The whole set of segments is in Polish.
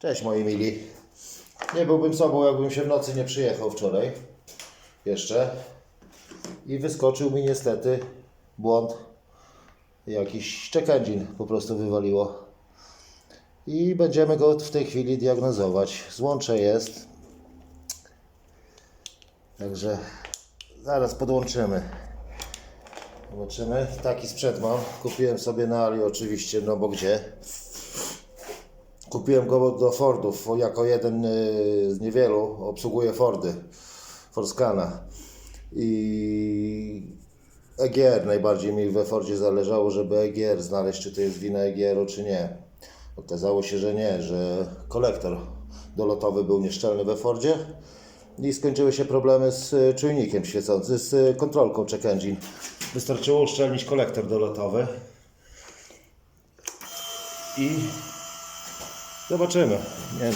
Cześć moi mili. Nie byłbym sobą, jakbym się w nocy nie przyjechał wczoraj. Jeszcze. I wyskoczył mi niestety błąd. Jakiś engine po prostu wywaliło. I będziemy go w tej chwili diagnozować. Złącze jest. Także zaraz podłączymy. Zobaczymy. Taki sprzęt mam. Kupiłem sobie na Ali oczywiście, no bo gdzie? Kupiłem go do Fordów jako jeden y, z niewielu. Obsługuję Fordy. Forscana. I EGR najbardziej mi we Fordzie zależało, żeby EGR znaleźć, czy to jest wina EGR-u, czy nie. Okazało się, że nie, że kolektor dolotowy był nieszczelny we Fordzie i skończyły się problemy z y, czujnikiem świecącym, z y, kontrolką check engine. Wystarczyło uszczelnić kolektor dolotowy i zobaczymy. Nie wiem,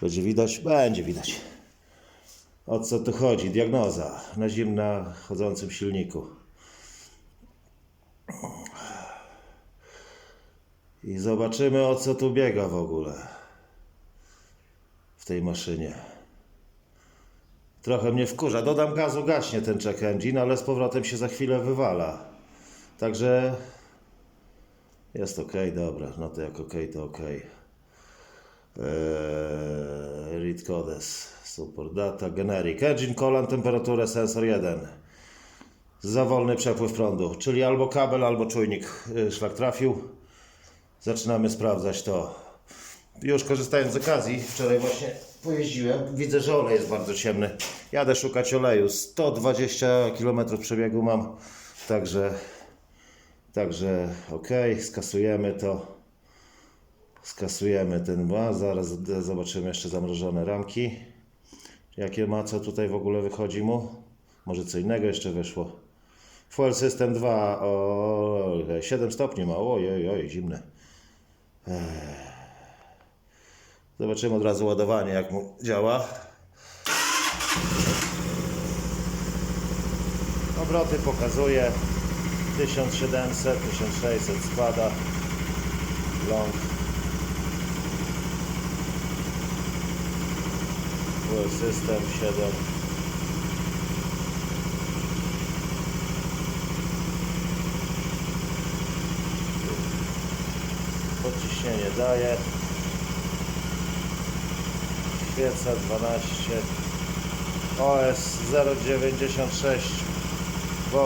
będzie widać? Będzie widać. O co tu chodzi? Diagnoza na zimna chodzącym silniku. I zobaczymy o co tu biega w ogóle w tej maszynie. Trochę mnie wkurza. Dodam gazu, gaśnie ten check engine, ale z powrotem się za chwilę wywala. Także jest ok, dobra. No to jak ok, to ok. Eee, read codes, support data, generic. Engine colon, temperaturę, sensor 1. Za wolny przepływ prądu, czyli albo kabel, albo czujnik y, szlak trafił. Zaczynamy sprawdzać to. Już korzystając z okazji, wczoraj właśnie pojeździłem. Widzę, że olej jest bardzo ciemny. Jadę szukać oleju. 120 km przebiegu mam. Także, także ok, skasujemy to. Skasujemy ten ma. Zaraz zobaczymy jeszcze zamrożone ramki. Jakie ma, co tutaj w ogóle wychodzi mu? Może co innego jeszcze wyszło. Fuel System 2 o 7 stopni ma. Oj, oj, zimne. Zobaczymy od razu ładowanie, jak mu działa. Obroty pokazuje 1700, 1600 składa. Long. Fuel System 7. Podciśnienie daje. Świeca 12 OS 0,96 V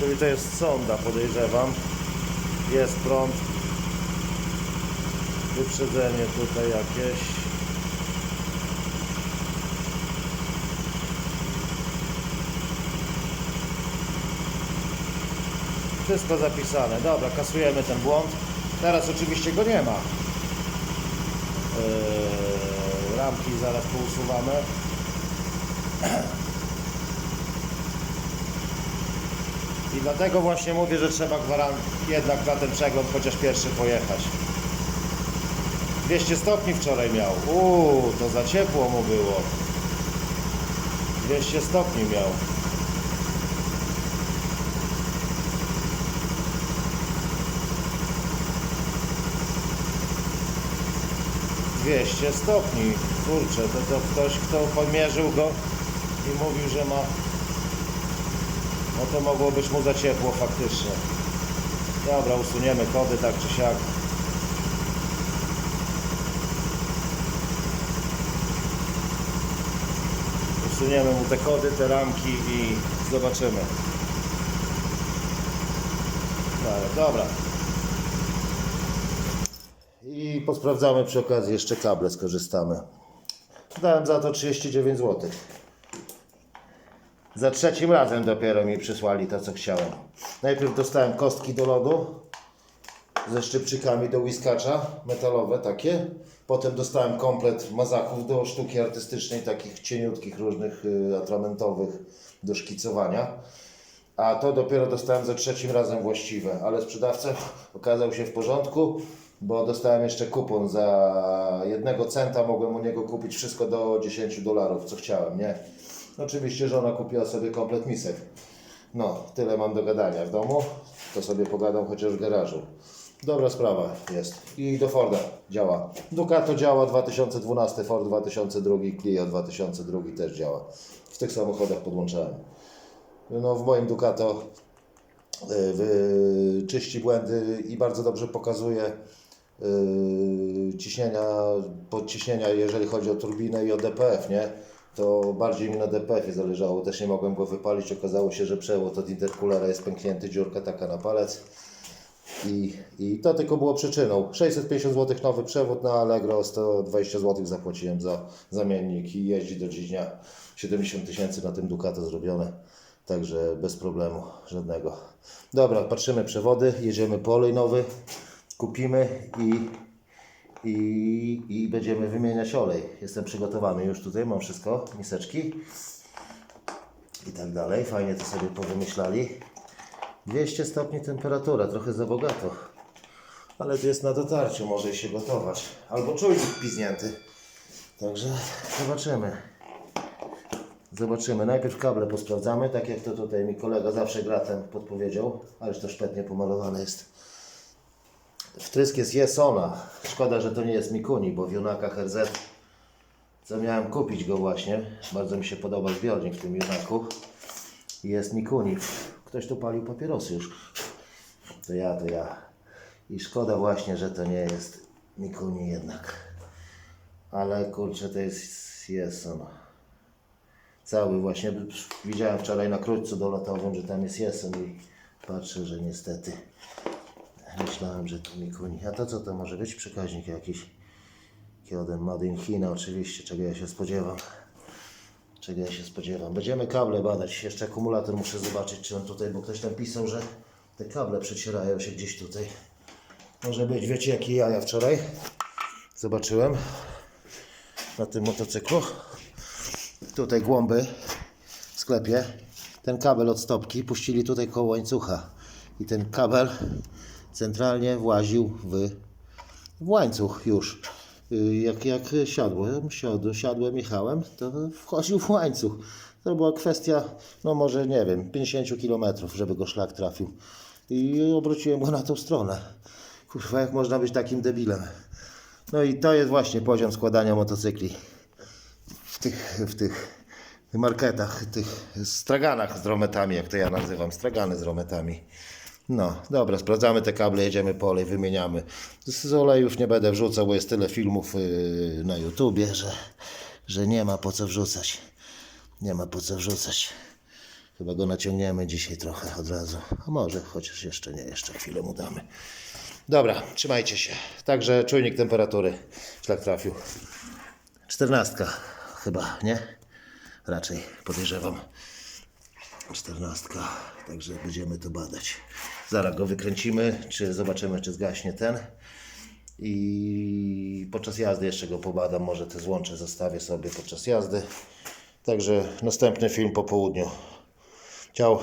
czyli to jest sonda podejrzewam. Jest prąd. Wyprzedzenie tutaj jakieś wszystko zapisane dobra kasujemy ten błąd teraz oczywiście go nie ma Yy, ramki zaraz pousuwamy. I dlatego właśnie mówię, że trzeba gwaran- jednak na ten przegląd chociaż pierwszy pojechać. 200 stopni wczoraj miał. Uuu, to za ciepło mu było. 200 stopni miał. Dwieście stopni. Kurczę, to, to ktoś, kto pomierzył go i mówił, że ma. No to mogło być mu za ciepło faktycznie. Dobra, usuniemy kody tak czy siak. Usuniemy mu te kody, te ramki i zobaczymy. Tak, Dobra. Posprawdzamy przy okazji jeszcze kable, skorzystamy. Dałem za to 39 zł. Za trzecim razem dopiero mi przysłali to, co chciałem. Najpierw dostałem kostki do lodu ze szczypczykami do whiskacza, metalowe takie. Potem dostałem komplet mazaków do sztuki artystycznej, takich cieniutkich, różnych y, atramentowych do szkicowania. A to dopiero dostałem za trzecim razem właściwe, ale sprzedawca okazał się w porządku, bo dostałem jeszcze kupon za jednego centa, mogłem u niego kupić wszystko do 10 dolarów, co chciałem, nie? Oczywiście żona kupiła sobie komplet misek. No, tyle mam do gadania w domu, to sobie pogadam chociaż w garażu. Dobra sprawa jest. I do Forda działa. Ducato działa 2012, Ford 2002, Clio 2002 też działa. W tych samochodach podłączałem. No w moim Ducato y, czyści błędy i bardzo dobrze pokazuje ciśnienia, podciśnienia, jeżeli chodzi o turbinę i o DPF, nie? To bardziej mi na DPF-ie zależało, też nie mogłem go wypalić, okazało się, że przewód od intercoolera jest pęknięty, dziurka taka na palec. I, I to tylko było przyczyną. 650 zł nowy przewód na Allegro, 120 zł zapłaciłem za zamiennik i jeździ do dziś dnia. 70 tysięcy na tym Ducato zrobione, także bez problemu żadnego. Dobra, patrzymy przewody, jedziemy po olej nowy, kupimy i, i, i będziemy wymieniać olej. Jestem przygotowany już tutaj, mam wszystko, miseczki i tak dalej. Fajnie to sobie powymyślali. 200 stopni temperatura, trochę za bogato. Ale to jest na dotarciu, może się gotować. Albo czujnik piznięty. Także zobaczymy. Zobaczymy. Najpierw kable posprawdzamy, tak jak to tutaj mi kolega zawsze gratem podpowiedział, ależ to szpetnie pomalowane jest. Wtrysk jest Jesona. Szkoda, że to nie jest Mikuni, bo w Junakach RZ co miałem kupić go właśnie. Bardzo mi się podoba zbiornik w tym Junaku. Jest Mikuni. Ktoś tu palił papierosy już. To ja, to ja. I szkoda właśnie, że to nie jest Mikuni jednak. Ale kurczę, to jest Jeson. Cały właśnie. Widziałem wczoraj na krótcu dolotowym, że tam jest Jeson i patrzę, że niestety myślałem, że to Mikuni. A to co to może być? Przekaźnik jakiś. Kioden Made in China oczywiście, czego ja się spodziewam. Czego ja się spodziewam. Będziemy kable badać. Jeszcze akumulator muszę zobaczyć, czy on tutaj, bo ktoś tam pisał, że te kable przecierają się gdzieś tutaj. Może być, wiecie jakie jaja wczoraj zobaczyłem na tym motocyklu. Tutaj głąby w sklepie. Ten kabel od stopki puścili tutaj koło łańcucha. I ten kabel centralnie właził w, w łańcuch już. Y, Jak, jak siadłem, siadłem, siadłem jechałem, to wchodził w łańcuch. To była kwestia, no może nie wiem, 50 km, żeby go szlak trafił. I obróciłem go na tą stronę. Kurwa, jak można być takim debilem. No i to jest właśnie poziom składania motocykli w tych, w tych marketach, tych straganach z rometami, jak to ja nazywam, stragany z rometami. No, dobra, sprawdzamy te kable, jedziemy po olej, wymieniamy. Z olejów nie będę wrzucał, bo jest tyle filmów yy, na YouTubie, że, że nie ma po co wrzucać. Nie ma po co wrzucać. Chyba go naciągniemy dzisiaj trochę od razu. A może, chociaż jeszcze nie, jeszcze chwilę mu damy. Dobra, trzymajcie się. Także czujnik temperatury szlak trafił. Czternastka chyba, nie? Raczej podejrzewam. Czternastka, także będziemy to badać. Zaraz go wykręcimy, czy zobaczymy, czy zgaśnie ten. I podczas jazdy jeszcze go pobadam, może te złącze zostawię sobie podczas jazdy. Także następny film po południu. Ciao.